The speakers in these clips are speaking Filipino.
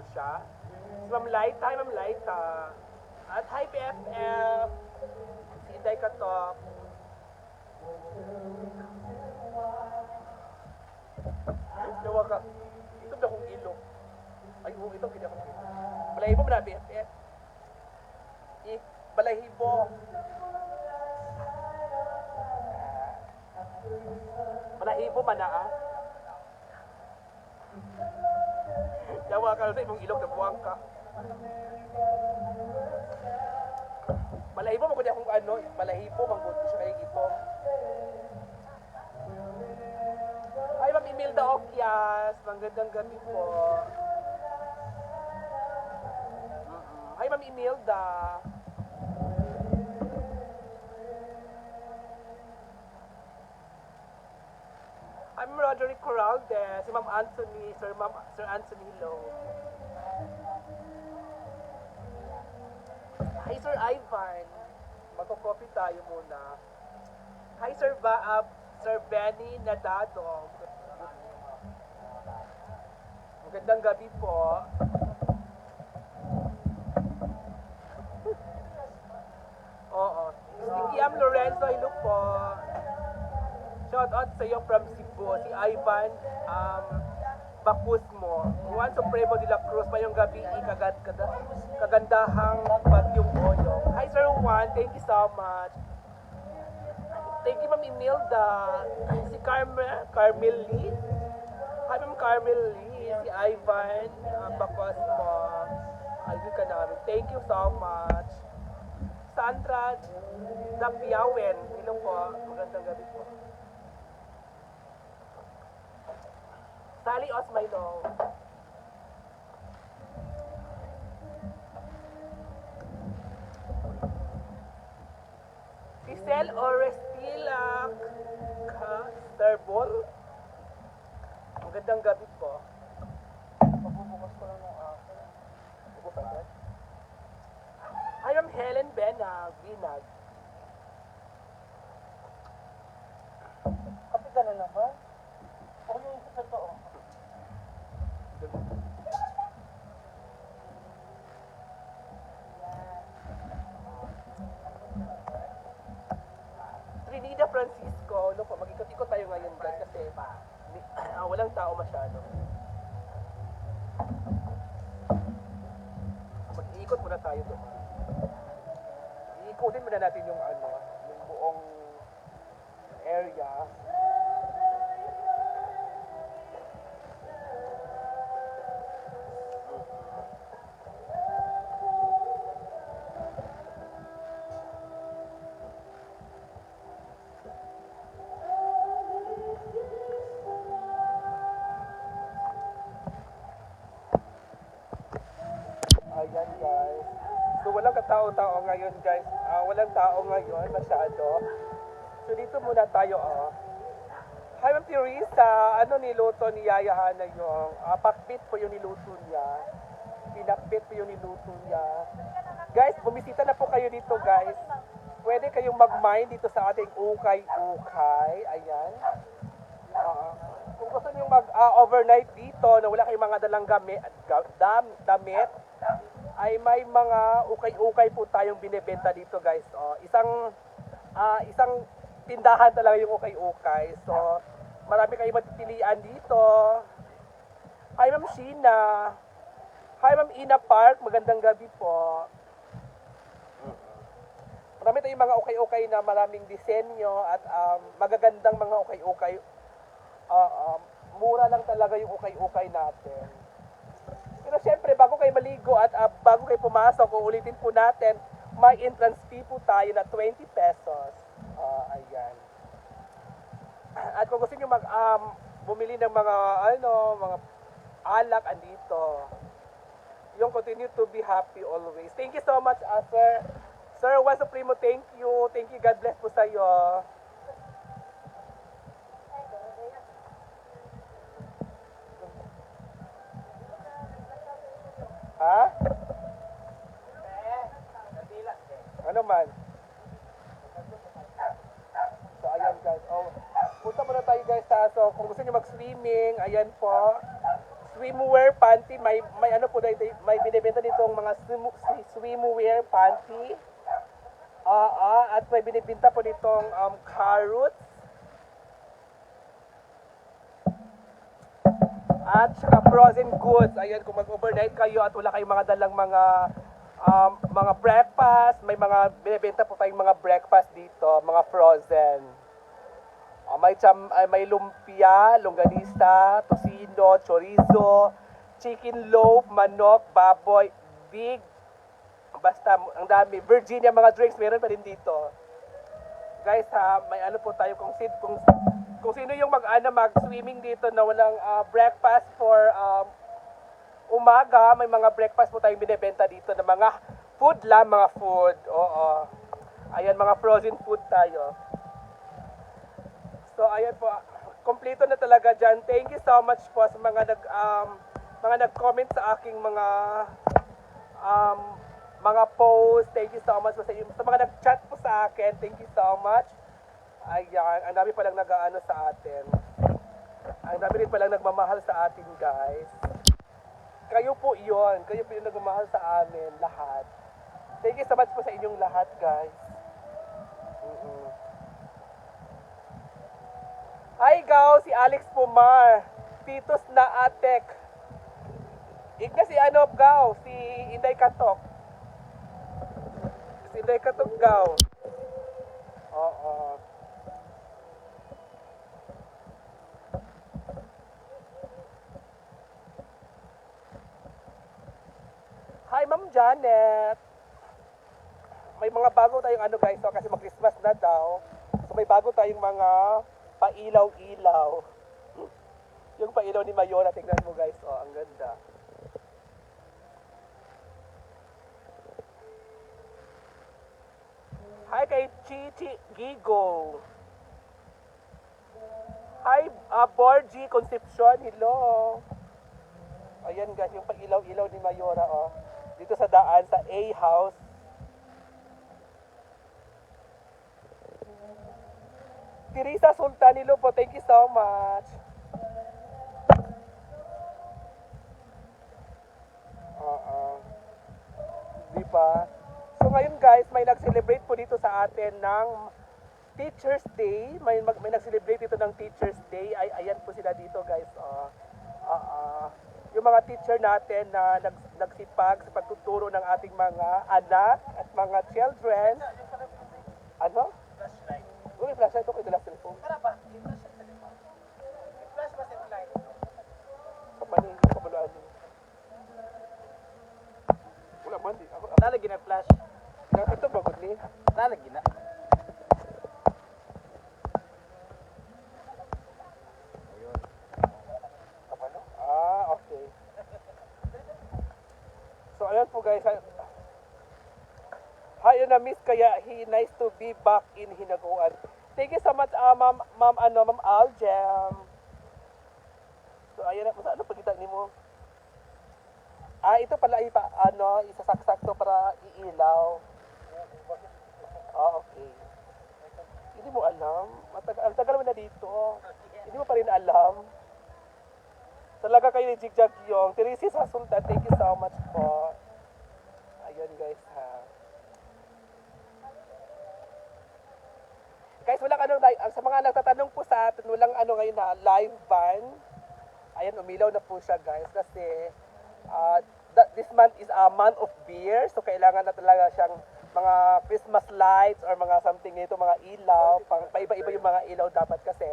po siya. Si Ma'am Light. Hi, Ma'am ah. At hi, BFF. Si Inday Katok. Dawa ka. Ito na kong ilok. Ay, oo, ito kanya kong ilok. Balahibo mo na, BFF. Eh, balahibo. Balahibo man na, ah. Ka sa imong ilok na buwang ka. Balahibo mo kunya kung ano, balahibo mangbuti siya kay ipong. Ay, Ma'am Imelda Okyas. Magandang gabi po. Hi, Ma'am Imelda. Roderick Corralde. Si Ma'am Anthony. Sir, Ma'am, Sir Anthony Lowe. Hi, Sir Ivan. Magko-copy tayo muna. Hi, Sir Ba, uh, Sir Benny Nadado. Magandang gabi po. Oo. Si Kiam Lorenzo, hello po. Shout out sa iyo from Cebu, si Ivan um, Bakusmo. Juan Supremo de la Cruz, mayong gabi, kagad, kagandahang bagyong oyong. Hi Sir Juan, thank you so much. Thank you Ma'am Imelda. Si Carmel, Carmel Lee. Hi Ma'am Carmel Lee. Si Ivan uh, Bakusmo. Ayun ka namin. Thank you so much. Sandra Dapiawen. Hello po. Magandang gabi po. Sally Osmailo. Giselle Orestila Casterbol. Magandang gabi po. Pagbubukas ko lang ng ako. Bubukas Hi, Ma'am Helen Benag, Binag. Kapi ka na naman? Ako yung sa totoo. Ngayon guys. Ah, walang tao ngayon masyado. So dito muna tayo oh. Hi Ma'am Teresa, ano niluto ni Yaya Hana yung ah, pakbit po yung niluto niya. Pinakbit po yung niluto niya. Guys, bumisita na po kayo dito guys. Pwede kayong mag-mine dito sa ating ukay-ukay. Ayan. Oo. kung gusto niyo mag-overnight dito na wala kayong mga dalang gamit, dam, damit, ay may mga ukay-ukay po tayong binebenta dito guys. Oh, isang ah, isang tindahan talaga yung ukay-ukay. So, marami kayong matitilian dito. Hi Ma'am Sheena. Hi Ma'am Ina Park. Magandang gabi po. Marami tayong mga ukay-ukay na maraming disenyo at um, magagandang mga ukay-ukay. Ah, um, mura lang talaga yung ukay-ukay natin. Bago kayo maligo at ah, bago kayo pumasok, uulitin po natin, may entrance fee po tayo na 20 pesos. Ah, ayan. At kung gusto niyo mag um, bumili ng mga ano, mga alak andito. Yung continue to be happy always. Thank you so much, uh, sir. Sir Juan Supremo, thank you. Thank you. God bless po sa Ha? Ano man? So, ayan guys. Oh, punta muna tayo guys sa So, kung gusto niyo mag-swimming, ayan po. Swimwear panty. May, may ano po dito, may binibenta ditong mga swim, swi- swimwear panty. Ah, ah, at may binibenta po ditong um, carrots. At saka frozen goods. Ayan, kung mag-overnight kayo at wala kayong mga dalang mga um, mga breakfast, may mga binibenta po tayong mga breakfast dito, mga frozen. Ah, may cham, ay, may lumpia, longganisa, tocino, chorizo, chicken loaf, manok, baboy, big, basta ang dami. Virginia mga drinks, meron pa rin dito. Guys ha, may ano po tayo kung sin kung kung sino yung mag ano mag-swimming dito na walang ah, breakfast for um, umaga, may mga breakfast po tayong binebenta dito na mga food lang, mga food. Oo. Ayan, mga frozen food tayo. So, ayan po. Kompleto na talaga dyan. Thank you so much po sa mga nag um, mga nag-comment sa aking mga um, mga post. Thank you so much po sa, sa mga nag-chat po sa akin. Thank you so much. Ayan, ang dami palang nag-ano sa atin. Ang dami rin palang nagmamahal sa atin, guys. Kayo po yon, Kayo po yung nagmamahal sa amin, lahat. Thank you so much po sa inyong lahat, guys. mm Hi, Gaw! Si Alex Pumar. Titos na Atek. Igna si ano, Gaw? Si Inday Katok. Si Inday Katok, Gaw. Oo. Hi, Ma'am Janet. May mga bago tayong ano guys, so, kasi mag-Christmas na daw. So may bago tayong mga pailaw-ilaw. Yung pailaw ni Mayora, tingnan mo guys, oh, ang ganda. Hi kay Chichi Gigo. Hi, uh, Borgie Concepcion, hello. Ayan guys, yung pailaw-ilaw ni Mayora, oh. Dito sa daan, sa A House. Teresa Sultanilo po, thank you so much. Oo. Di ba? So ngayon guys, may nag-celebrate po dito sa atin ng Teacher's Day. May, mag, may nag-celebrate dito ng Teacher's Day. Ay, ayan po sila dito guys. Oh. Ah, ah. Yung mga teacher natin na nag, nagsipag sa pagtuturo ng ating mga anak at mga children. Ano? Flashlight. Uy, flashlight ko kay cellphone. Tara ba? Flash ba light? Kapanin, kapaluan. Wala man, di. Ako. Nalagi na flash. Ito ba, ni? Nalagi na. Kapano? Ah, okay. So, ayan po guys. Ay- Hi, na miss kaya he nice to be back in Hinaguan. Thank you so much, ah, ma'am, ma'am, ano, ma'am Aljam. So, ayan na po sa ano, pagkita ni mo. Ah, ito pala ay pa, ano, isasaksak to para iilaw. Ah, okay. Hindi mo alam. Matagal, ang tagal mo na dito. Hindi mo pa rin alam. Talaga kayo ni Jigjag yung. Teresi sa Sultan, thank you so much po. Ayun guys ha. Guys, walang ano, sa mga nagtatanong po sa atin, walang ano ngayon ha, live ban. Ayan, umilaw na po siya guys kasi uh, this month is a month of beer. So kailangan na talaga siyang mga Christmas lights or mga something nito, mga ilaw. Pang, paiba-iba yung mga ilaw dapat kasi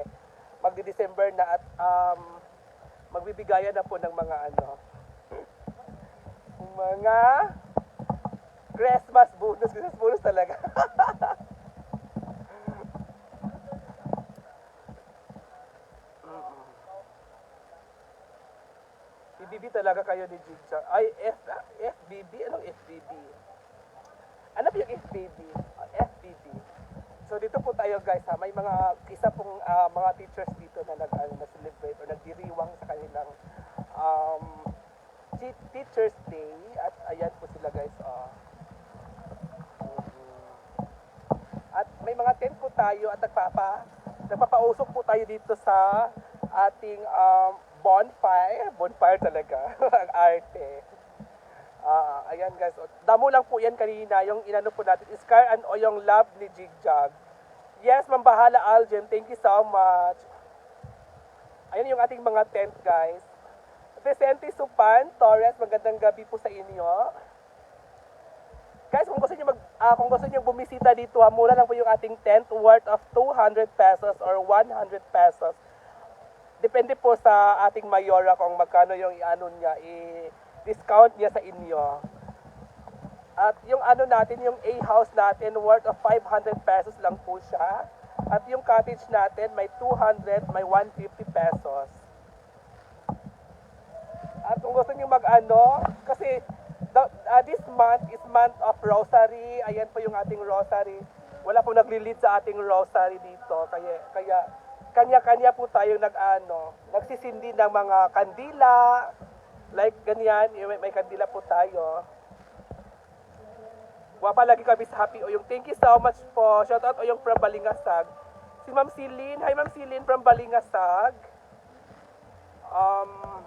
magdi-December na at um, magbibigayan na po ng mga ano. Mga Christmas bonus. Christmas bonus talaga. FBB talaga kayo ni Jigja. Ay, F, FBB? Anong FBB? Ano yung FBB? Ah, FBB. So dito po tayo guys ha, may mga isa pong ah, mga teachers dito na nag ano, na celebrate or nagdiriwang sa kanilang um, te- Teachers Day at ayan po sila guys oh. At may mga tent po tayo at nagpapa nagpapausok po tayo dito sa ating um, bonfire. Bonfire talaga. Ang arte. Ah, ayan guys. Damo lang po yan kanina, yung inano po natin. Scar and o yung love ni Jigjag. Yes, mambahala Aljem. Thank you so much. Ayan yung ating mga tent guys. Vicente Supan, Torres, magandang gabi po sa inyo. Guys, kung gusto niyo mag ah, kung gusto niyo bumisita dito, ha, mura lang po yung ating tent worth of 200 pesos or 100 pesos. Depende po sa ating mayora kung magkano yung i-ano niya, i-discount niya sa inyo. At yung ano natin, yung A-house natin, worth of 500 pesos lang po siya. At yung cottage natin, may 200, may 150 pesos. At kung gusto niyo mag-ano, kasi the- uh, this month is month of rosary. Ayan po yung ating rosary. Wala po nagli-lead sa ating rosary dito. Kaya, kaya kanya-kanya po tayo nag-ano, nagsisindi ng mga kandila. Like ganyan, yung may, may kandila po tayo. Wapa lagi kami sa Happy Oyong. Thank you so much po. Shout out Oyong from Balingasag. Si Ma'am Silin. Hi Ma'am Silin from Balingasag. Um,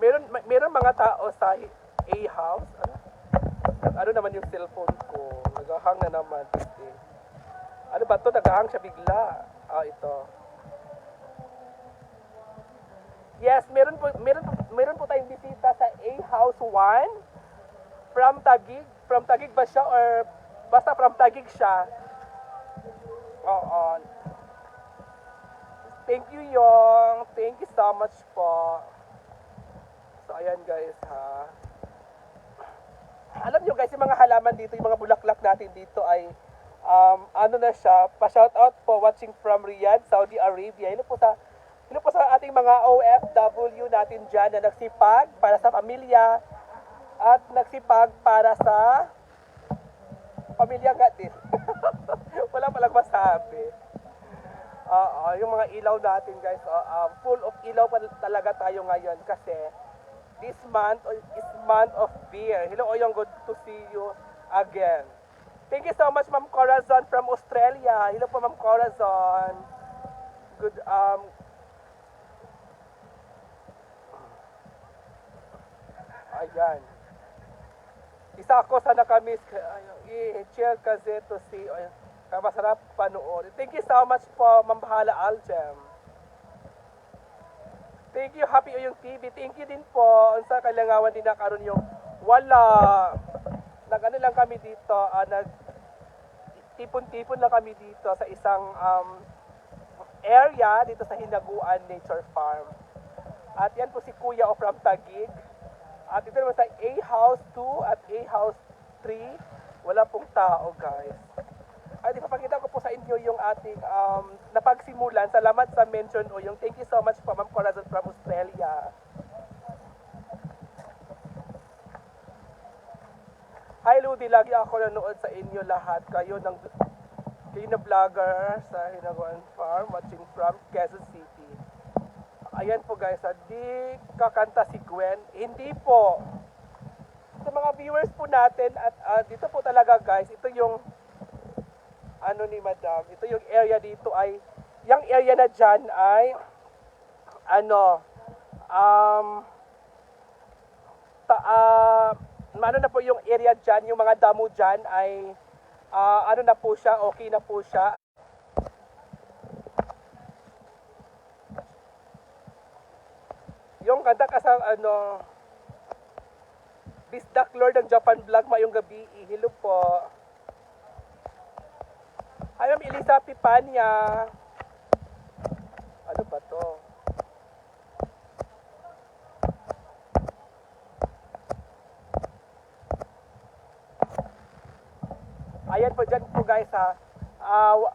meron meron mga tao sa A-house. Ano? ano naman yung cellphone ko? Nagahang na naman. Kasi. Ano ba to? Nagahang siya bigla. Ah, ito. Yes, meron po meron meron po tayong bisita sa A-house 1 from Tagig. From Tagig ba siya or basta from Tagig siya? Oo. Thank you, Yong. Thank you so much po. Ayan guys, ha. Alam nyo guys, yung mga halaman dito, yung mga bulaklak natin dito ay um, ano na siya, pa-shout out po watching from Riyadh, Saudi Arabia. Hello po sa hello po sa ating mga OFW natin dyan na nagsipag para sa pamilya at nagsipag para sa pamilya nga din. Wala palang masabi. Oo, yung mga ilaw natin guys, oh, um, full of ilaw pa talaga tayo ngayon kasi this month is month of beer. Hello Oyong, good to see you again. Thank you so much Ma'am Corazon from Australia. Hello po Ma'am Corazon. Good um Ayan. Isa ako sa nakamis i-chill kasi to see ay, kaya masarap panood. Thank you so much po Ma'am Bahala Aljem. Thank you, Happy Uyong TV. Thank you din po. Sa kailangawan din na karon yung wala. Nag-ano lang kami dito, ah, nag tipon-tipon lang kami dito sa isang um, area dito sa Hinaguan Nature Farm. At yan po si Kuya o from Tagig. At dito naman sa A House 2 at A House 3, wala pong tao guys. At ipapakita ko sa inyo yung ating um, napagsimulan. Salamat sa mention o yung thank you so much po Ma'am Corazon from Australia. Hi Ludi, lagi ako nanood sa inyo lahat. Kayo ng kayo na vlogger sa Hinaguan Farm watching from Quezon City. Ayan po guys, ah, di kakanta si Gwen. Hindi po. Sa mga viewers po natin at ah, dito po talaga guys, ito yung ano ni Madam, ito yung area dito ay, yung area na dyan ay, ano, um, ta, ah, ano na po yung area dyan, yung mga damo dyan ay, ah, ano na po siya, okay na po siya. Yung kanta ka sa, ano, Bisdak Lord ng Japan Vlog, mayong gabi, hello po. I am Elisa Pipania. Ano ba to? Ayan po dyan po guys ha. Uh,